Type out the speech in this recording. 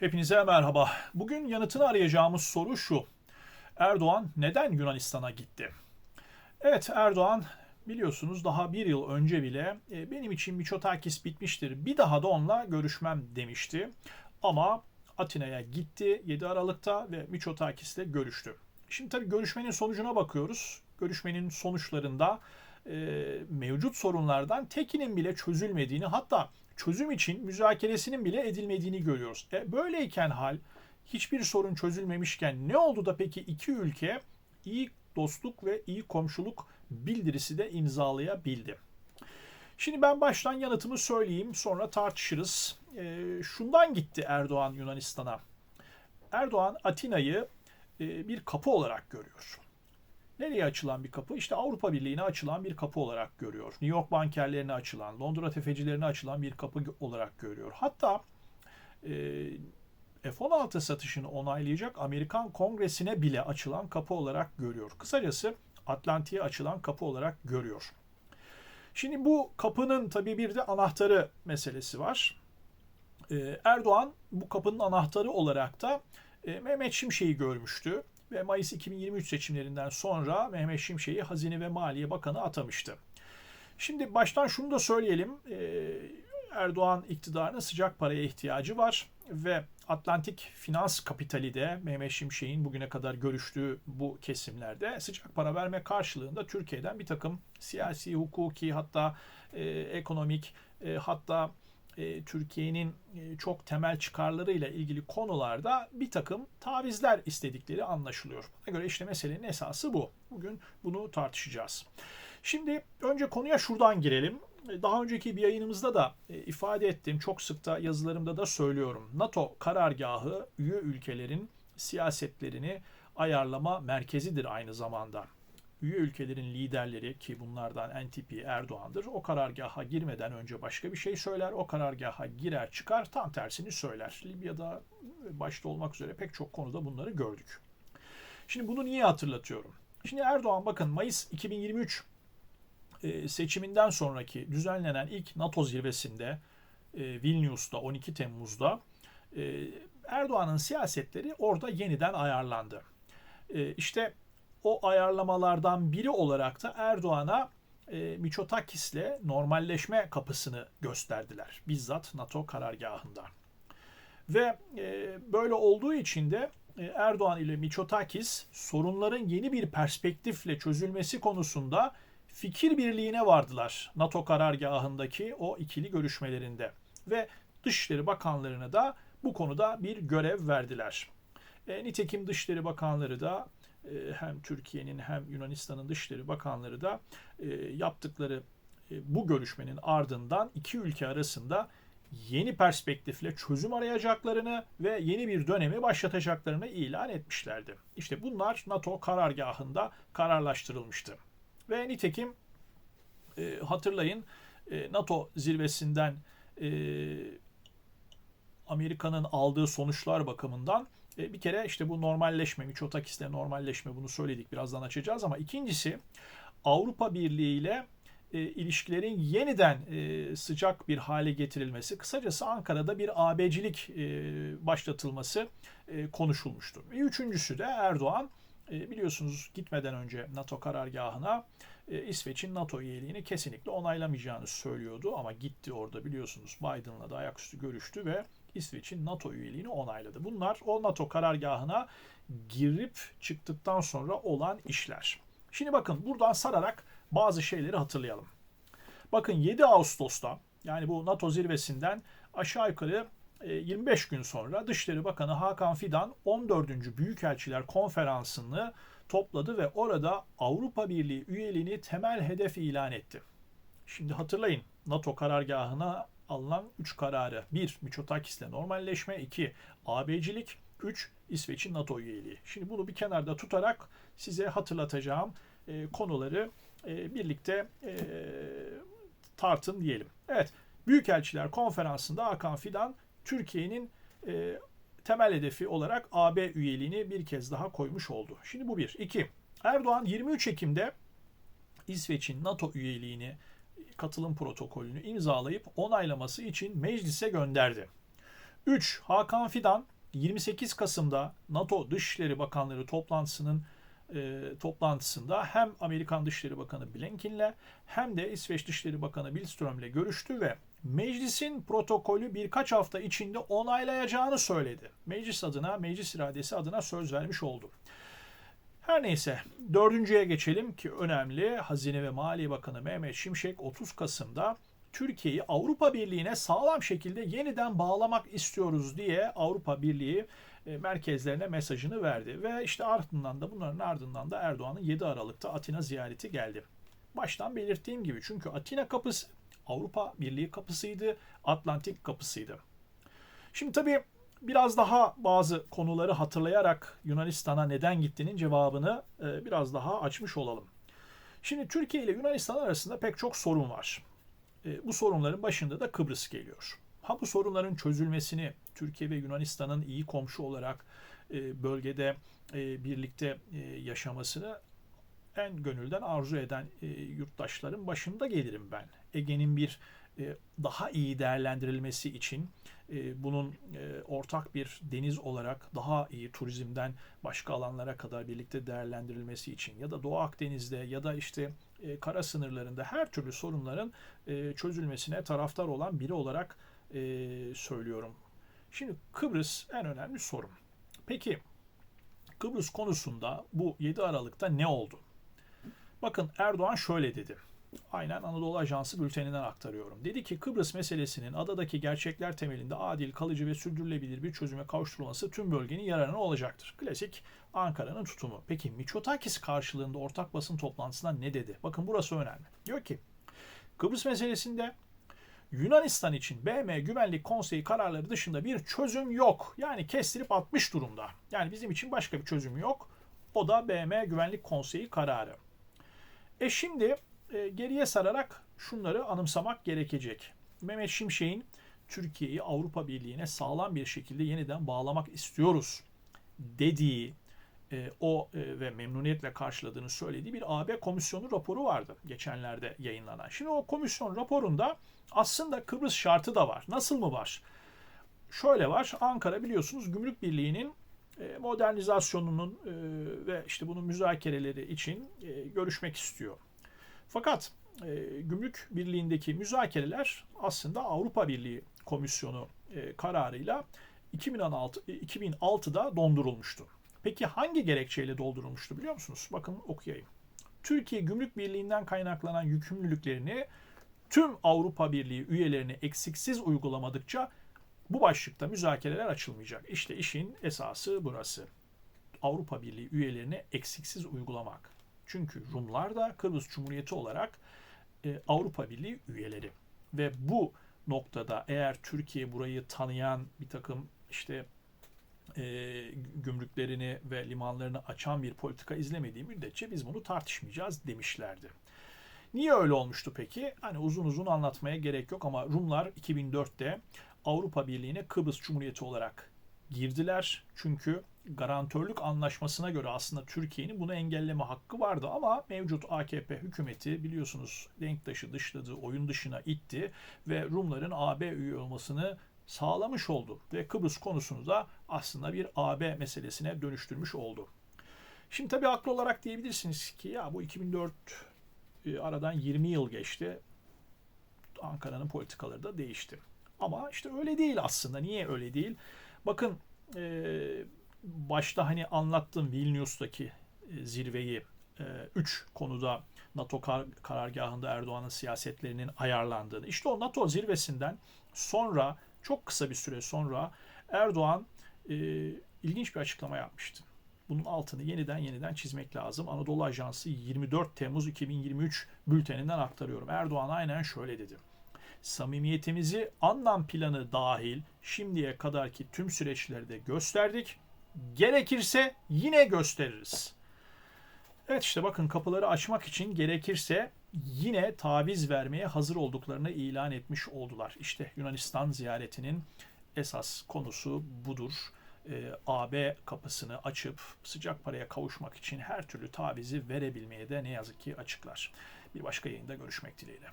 Hepinize merhaba. Bugün yanıtını arayacağımız soru şu. Erdoğan neden Yunanistan'a gitti? Evet Erdoğan biliyorsunuz daha bir yıl önce bile e, benim için Miçotakis bitmiştir. Bir daha da onunla görüşmem demişti. Ama Atina'ya gitti 7 Aralık'ta ve Miçotakis'le görüştü. Şimdi tabii görüşmenin sonucuna bakıyoruz. Görüşmenin sonuçlarında e, mevcut sorunlardan tekinin bile çözülmediğini hatta çözüm için müzakeresinin bile edilmediğini görüyoruz. E, böyleyken hal hiçbir sorun çözülmemişken ne oldu da peki iki ülke iyi dostluk ve iyi komşuluk bildirisi de imzalayabildi? Şimdi ben baştan yanıtımı söyleyeyim sonra tartışırız. E, şundan gitti Erdoğan Yunanistan'a. Erdoğan Atina'yı e, bir kapı olarak görüyor. Nereye açılan bir kapı? İşte Avrupa Birliği'ne açılan bir kapı olarak görüyor. New York bankerlerine açılan, Londra tefecilerine açılan bir kapı olarak görüyor. Hatta e, F-16 satışını onaylayacak Amerikan Kongresi'ne bile açılan kapı olarak görüyor. Kısacası Atlantik'e açılan kapı olarak görüyor. Şimdi bu kapının tabii bir de anahtarı meselesi var. Ee, Erdoğan bu kapının anahtarı olarak da e, Mehmet Şimşek'i görmüştü ve Mayıs 2023 seçimlerinden sonra Mehmet Şimşek'i Hazine ve Maliye Bakanı atamıştı. Şimdi baştan şunu da söyleyelim. Ee, Erdoğan iktidarının sıcak paraya ihtiyacı var ve Atlantik finans kapitali de Mehmet Şimşek'in bugüne kadar görüştüğü bu kesimlerde sıcak para verme karşılığında Türkiye'den bir takım siyasi, hukuki hatta e, ekonomik e, hatta e, Türkiye'nin e, çok temel çıkarlarıyla ilgili konularda bir takım tavizler istedikleri anlaşılıyor. Buna göre işte meselenin esası bu. Bugün bunu tartışacağız. Şimdi önce konuya şuradan girelim. E, daha önceki bir yayınımızda da ifade ettim. Çok sık da yazılarımda da söylüyorum. NATO karargahı üye ülkelerin siyasetlerini ayarlama merkezidir aynı zamanda üye ülkelerin liderleri ki bunlardan NTP Erdoğan'dır o karargaha girmeden önce başka bir şey söyler. O karargaha girer çıkar tam tersini söyler. Libya'da başta olmak üzere pek çok konuda bunları gördük. Şimdi bunu niye hatırlatıyorum? Şimdi Erdoğan bakın Mayıs 2023 e, seçiminden sonraki düzenlenen ilk NATO zirvesinde e, Vilnius'ta 12 Temmuz'da e, Erdoğan'ın siyasetleri orada yeniden ayarlandı. İşte o ayarlamalardan biri olarak da Erdoğan'a e, Miçotakis'le normalleşme kapısını gösterdiler. Bizzat NATO karargahında. Ve e, böyle olduğu için de e, Erdoğan ile Miçotakis sorunların yeni bir perspektifle çözülmesi konusunda fikir birliğine vardılar NATO karargahındaki o ikili görüşmelerinde. Ve Dışişleri Bakanlarına da bu konuda bir görev verdiler. E, nitekim Dışişleri Bakanları da hem Türkiye'nin hem Yunanistan'ın Dışişleri Bakanları da e, yaptıkları e, bu görüşmenin ardından iki ülke arasında yeni perspektifle çözüm arayacaklarını ve yeni bir dönemi başlatacaklarını ilan etmişlerdi. İşte bunlar NATO karargahında kararlaştırılmıştı. Ve nitekim hatırlayın NATO zirvesinden Amerika'nın aldığı sonuçlar bakımından e, bir kere işte bu normalleşme, Miçotakis'le normalleşme bunu söyledik birazdan açacağız ama ikincisi Avrupa Birliği ile e, ilişkilerin yeniden e, sıcak bir hale getirilmesi, kısacası Ankara'da bir AB'cilik e, başlatılması e, konuşulmuştu. Ve üçüncüsü de Erdoğan e, biliyorsunuz gitmeden önce NATO karargahına e, İsveç'in NATO üyeliğini kesinlikle onaylamayacağını söylüyordu ama gitti orada biliyorsunuz Biden'la da ayaküstü görüştü ve İsveç'in NATO üyeliğini onayladı. Bunlar o NATO karargahına girip çıktıktan sonra olan işler. Şimdi bakın buradan sararak bazı şeyleri hatırlayalım. Bakın 7 Ağustos'ta yani bu NATO zirvesinden aşağı yukarı 25 e, gün sonra Dışişleri Bakanı Hakan Fidan 14. Büyükelçiler Konferansı'nı topladı ve orada Avrupa Birliği üyeliğini temel hedef ilan etti. Şimdi hatırlayın NATO karargahına alınan 3 kararı. 1. Miçotakis'le normalleşme. 2. AB'cilik. 3. İsveç'in NATO üyeliği. Şimdi bunu bir kenarda tutarak size hatırlatacağım e, konuları e, birlikte e, tartın diyelim. Evet, Büyükelçiler Konferansı'nda Hakan Fidan Türkiye'nin e, temel hedefi olarak AB üyeliğini bir kez daha koymuş oldu. Şimdi bu bir. İki, Erdoğan 23 Ekim'de İsveç'in NATO üyeliğini katılım protokolünü imzalayıp onaylaması için meclise gönderdi. 3. Hakan Fidan 28 Kasım'da NATO Dışişleri Bakanları toplantısının e, toplantısında hem Amerikan Dışişleri Bakanı Blinken'le hem de İsveç Dışişleri Bakanı Billström'le görüştü ve meclisin protokolü birkaç hafta içinde onaylayacağını söyledi. Meclis adına, meclis iradesi adına söz vermiş oldu. Her neyse dördüncüye geçelim ki önemli. Hazine ve Maliye Bakanı Mehmet Şimşek 30 Kasım'da Türkiye'yi Avrupa Birliği'ne sağlam şekilde yeniden bağlamak istiyoruz diye Avrupa Birliği e, merkezlerine mesajını verdi. Ve işte ardından da bunların ardından da Erdoğan'ın 7 Aralık'ta Atina ziyareti geldi. Baştan belirttiğim gibi çünkü Atina kapısı Avrupa Birliği kapısıydı, Atlantik kapısıydı. Şimdi tabii biraz daha bazı konuları hatırlayarak Yunanistan'a neden gittiğinin cevabını e, biraz daha açmış olalım. Şimdi Türkiye ile Yunanistan arasında pek çok sorun var. E, bu sorunların başında da Kıbrıs geliyor. Ha bu sorunların çözülmesini Türkiye ve Yunanistan'ın iyi komşu olarak e, bölgede birlikte yaşamasını en gönülden arzu eden yurttaşların başında gelirim ben. Ege'nin bir daha iyi değerlendirilmesi için e, bunun e, ortak bir deniz olarak daha iyi turizmden başka alanlara kadar birlikte değerlendirilmesi için ya da Doğu Akdeniz'de ya da işte e, kara sınırlarında her türlü sorunların çözülmesine taraftar olan biri olarak söylüyorum. Şimdi Kıbrıs en önemli sorun. Peki Kıbrıs konusunda bu 7 Aralık'ta ne oldu? Bakın Erdoğan şöyle dedi. Aynen Anadolu Ajansı bülteninden aktarıyorum. Dedi ki Kıbrıs meselesinin adadaki gerçekler temelinde adil, kalıcı ve sürdürülebilir bir çözüme kavuşturulması tüm bölgenin yararına olacaktır. Klasik Ankara'nın tutumu. Peki Miçotakis karşılığında ortak basın toplantısında ne dedi? Bakın burası önemli. Diyor ki Kıbrıs meselesinde Yunanistan için BM Güvenlik Konseyi kararları dışında bir çözüm yok. Yani kestirip atmış durumda. Yani bizim için başka bir çözüm yok. O da BM Güvenlik Konseyi kararı. E şimdi e, geriye sararak şunları anımsamak gerekecek. Mehmet Şimşek'in Türkiye'yi Avrupa Birliği'ne sağlam bir şekilde yeniden bağlamak istiyoruz dediği e, o e, ve memnuniyetle karşıladığını söylediği bir AB komisyonu raporu vardı geçenlerde yayınlanan. Şimdi o komisyon raporunda aslında Kıbrıs şartı da var. Nasıl mı var? Şöyle var. Ankara biliyorsunuz Gümrük Birliği'nin e, modernizasyonunun e, ve işte bunun müzakereleri için e, görüşmek istiyor. Fakat e, Gümrük Birliği'ndeki müzakereler aslında Avrupa Birliği Komisyonu e, kararıyla 2016 2006'da dondurulmuştu. Peki hangi gerekçeyle doldurulmuştu biliyor musunuz? Bakın okuyayım. Türkiye Gümrük Birliği'nden kaynaklanan yükümlülüklerini tüm Avrupa Birliği üyelerini eksiksiz uygulamadıkça bu başlıkta müzakereler açılmayacak. İşte işin esası burası. Avrupa Birliği üyelerini eksiksiz uygulamak. Çünkü Rumlar da Kıbrıs Cumhuriyeti olarak e, Avrupa Birliği üyeleri. Ve bu noktada eğer Türkiye burayı tanıyan bir takım işte e, gümrüklerini ve limanlarını açan bir politika izlemediği müddetçe biz bunu tartışmayacağız demişlerdi. Niye öyle olmuştu peki? Hani uzun uzun anlatmaya gerek yok ama Rumlar 2004'te Avrupa Birliği'ne Kıbrıs Cumhuriyeti olarak girdiler. Çünkü garantörlük anlaşmasına göre aslında Türkiye'nin bunu engelleme hakkı vardı ama mevcut AKP hükümeti biliyorsunuz Denktaş'ı dışladı, oyun dışına itti ve Rumların AB üye olmasını sağlamış oldu ve Kıbrıs konusunu da aslında bir AB meselesine dönüştürmüş oldu. Şimdi tabii haklı olarak diyebilirsiniz ki ya bu 2004 e, aradan 20 yıl geçti. Ankara'nın politikaları da değişti. Ama işte öyle değil aslında. Niye öyle değil? Bakın e, başta hani anlattım Vilnius'taki e, zirveyi e, üç konuda NATO kar, karargahında Erdoğan'ın siyasetlerinin ayarlandığını. İşte o NATO zirvesinden sonra çok kısa bir süre sonra Erdoğan e, ilginç bir açıklama yapmıştı. Bunun altını yeniden yeniden çizmek lazım. Anadolu Ajansı 24 Temmuz 2023 bülteninden aktarıyorum. Erdoğan aynen şöyle dedi. Samimiyetimizi anlam planı dahil şimdiye kadarki tüm süreçlerde gösterdik Gerekirse yine gösteririz. Evet işte bakın kapıları açmak için gerekirse yine taviz vermeye hazır olduklarını ilan etmiş oldular. İşte Yunanistan ziyaretinin esas konusu budur. Ee, AB kapısını açıp sıcak paraya kavuşmak için her türlü tavizi verebilmeye de ne yazık ki açıklar. Bir başka yayında görüşmek dileğiyle.